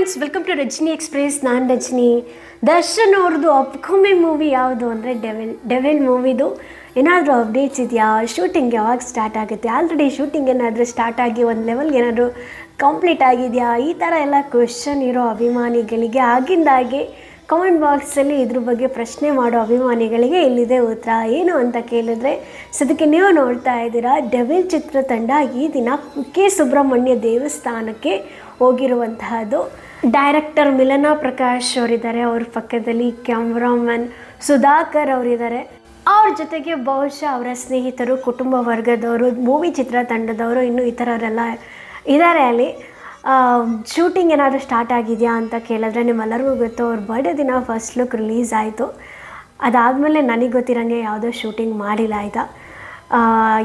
Friends welcome to Rajani express ನಾನು ರಜನಿ. ದರ್ಶನ್ ಅವ್ರದ್ದು upcoming movie ಯಾವುದು ಅಂದರೆ ಡೆವಿಲ್ ಡೆವಿಲ್ ಮೂವಿದು ಏನಾದರೂ ಅಪ್ಡೇಟ್ಸ್ ಇದೆಯಾ? ಶೂಟಿಂಗ್ ಯಾವಾಗ ಸ್ಟಾರ್ಟ್ ಆಗುತ್ತೆ? ಆಲ್ರೆಡಿ ಶೂಟಿಂಗ್ ಏನಾದರೂ ಸ್ಟಾರ್ಟ್ ಆಗಿ ಒಂದು ಲೆವೆಲ್ಗೆ ಏನಾದರೂ ಕಂಪ್ಲೀಟ್ ಆಗಿದೆಯಾ? ಈ ಥರ ಎಲ್ಲ ಕ್ವೆಶನ್ ಇರೋ ಅಭಿಮಾನಿಗಳಿಗೆ ಆಗಿಂದಾಗೆ ಕಮೆಂಟ್ ಬಾಕ್ಸಲ್ಲಿ ಇದ್ರ ಬಗ್ಗೆ ಪ್ರಶ್ನೆ ಮಾಡೋ ಅಭಿಮಾನಿಗಳಿಗೆ ಇಲ್ಲಿದೆ ಉತ್ತರ. ಏನು ಅಂತ ಕೇಳಿದ್ರೆ, ಸದ್ಯಕ್ಕೆ ನೀವು ನೋಡ್ತಾ ಇದ್ದೀರಾ ಡೆವಿಲ್ ಚಿತ್ರತಂಡ ಈ ದಿನ ಕುಕ್ಕೆ ಸುಬ್ರಹ್ಮಣ್ಯ ದೇವಸ್ಥಾನಕ್ಕೆ ಹೋಗಿರುವಂತಹದ್ದು. ಡೈರೆಕ್ಟರ್ ಮಿಲನಾ ಪ್ರಕಾಶ್ ಅವರಿದ್ದಾರೆ. ಅವ್ರ ಪಕ್ಕದಲ್ಲಿ ಕ್ಯಾಮ್ರಾಮನ್ ಸುಧಾಕರ್ ಅವರಿದ್ದಾರೆ. ಅವ್ರ ಜೊತೆಗೆ ಬಹುಶಃ ಅವರ ಸ್ನೇಹಿತರು, ಕುಟುಂಬ ವರ್ಗದವರು ಮೂವಿ ಚಿತ್ರತಂಡದವರು ಇನ್ನೂ ಇತರರೆಲ್ಲ ಇದ್ದಾರೆ ಅಲ್ಲಿ. ಶೂಟಿಂಗ್ ಏನಾದರೂ ಸ್ಟಾರ್ಟ್ ಆಗಿದೆಯಾ ಅಂತ ಕೇಳಿದ್ರೆ ನಿಮ್ಮೆಲ್ಲರಿಗೂ ಗೊತ್ತು, ಅವ್ರ ಬರ್ಡೇ ದಿನ ಫಸ್ಟ್ ಲುಕ್ ರಿಲೀಸ್ ಆಯಿತು. ಅದಾದಮೇಲೆ ನನಗೆ ಗೊತ್ತಿರೋಂಗೆ ಯಾವುದೋ ಶೂಟಿಂಗ್ ಮಾಡಿಲ್ಲ ಆಯಿತಾ.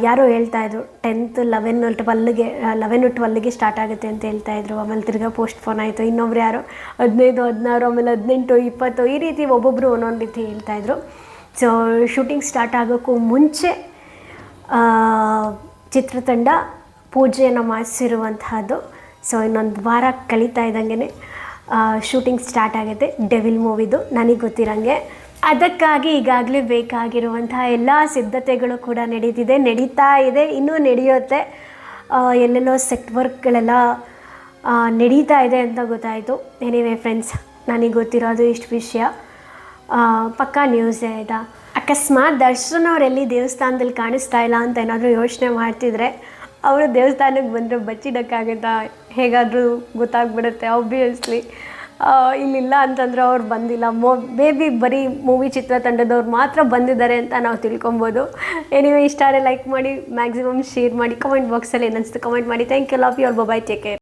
ಯಾರೋ ಹೇಳ್ತಾ ಇದ್ರು ಟೆಂತ್ ಲೆವೆನ್ ಟ್ವೆಲ್ಗೆ ಲೆವೆನ್ ಟ್ವೆಲ್ಗೆ ಸ್ಟಾರ್ಟ್ ಆಗುತ್ತೆ ಅಂತ ಹೇಳ್ತಾ ಇದ್ರು. ಆಮೇಲೆ ತಿರ್ಗಾ ಪೋಸ್ಟ್ ಫೋನ್ ಆಯಿತು. ಇನ್ನೊಬ್ರು ಯಾರು, ಹದಿನೈದು, ಹದಿನಾರು, ಆಮೇಲೆ ಹದಿನೆಂಟು, ಇಪ್ಪತ್ತು, ಈ ರೀತಿ ಒಬ್ಬೊಬ್ಬರು ಒಂದೊಂದು ರೀತಿ ಹೇಳ್ತಾಯಿದ್ರು ಸೊ ಶೂಟಿಂಗ್ ಸ್ಟಾರ್ಟ್ ಆಗೋಕ್ಕೂ ಮುಂಚೆ ಚಿತ್ರತಂಡ ಪೂಜೆಯನ್ನು ಮಾಡಿಸಿರುವಂತಹದ್ದು. ಸೊ ಇನ್ನೊಂದು ವಾರ ಕಳೀತಾ ಇದ್ದಂಗೆ ಶೂಟಿಂಗ್ ಸ್ಟಾರ್ಟ್ ಆಗುತ್ತೆ. ಡೆವಿಲ್ ಮೂವಿದು ನನಗೆ ಗೊತ್ತಿರಂಗೆ ಅದಕ್ಕಾಗಿ ಈಗಾಗಲೇ ಬೇಕಾಗಿರುವಂತಹ ಎಲ್ಲ ಸಿದ್ಧತೆಗಳು ಕೂಡ ನಡೀತಿದೆ, ನಡೀತಾ ಇದೆ, ಇನ್ನೂ ನಡೆಯುತ್ತೆ. ಎಲ್ಲೆಲ್ಲೋ ಸೆಟ್ ವರ್ಕ್ಗಳೆಲ್ಲ ನಡೀತಾ ಇದೆ ಅಂತ ಗೊತ್ತಾಯಿತು. ಎನಿವೇ ಫ್ರೆಂಡ್ಸ್ ನನಗೆ ಗೊತ್ತಿರೋದು ಇಷ್ಟು ವಿಷಯ. ಪಕ್ಕಾ ನ್ಯೂಸೇ ಆಯಿತಾ? ಅಕಸ್ಮಾತ್ ದರ್ಶನ್ ಅವರೆಲ್ಲಿ ದೇವಸ್ಥಾನದಲ್ಲಿ ಕಾಣಿಸ್ತಾ ಇಲ್ಲ ಅಂತ ಏನಾದರೂ ಯೋಚನೆ ಮಾಡ್ತಿದ್ರೆ, ಅವರು ದೇವಸ್ಥಾನಕ್ಕೆ ಬಂದರೆ ಬಚ್ಚಿಡೋಕ್ಕಾಗುತ್ತಾ? ಹೇಗಾದರೂ ಗೊತ್ತಾಗ್ಬಿಡುತ್ತೆ ಆಬ್ವಿಯಸ್ಲಿ ಇಲ್ಲಿಲ್ಲ ಅಂತಂದ್ರೆ ಅವ್ರು ಬಂದಿಲ್ಲ. ಮೋ ಬೇಬಿ ಬರೀ ಮೂವಿ ಚಿತ್ರತಂಡದವ್ರು ಮಾತ್ರ ಬಂದಿದ್ದಾರೆ ಅಂತ ನಾವು ತಿಳ್ಕೊಬೋದು. ಎನಿವೆ ಇಷ್ಟ ಲೈಕ್ ಮಾಡಿ ಮ್ಯಾಕ್ಸಿಮಮ್ ಶೇರ್ ಮಾಡಿ ಕಮೆಂಟ್ ಬಾಕ್ಸಲ್ಲಿ ಏನಿಸ್ತು ಕಮೆಂಟ್ ಮಾಡಿ. ಥ್ಯಾಂಕ್ ಯು ಲವ್ ಯು ಅವ್ರ ಬೈ ಟೇಕ್ ಕೇರ್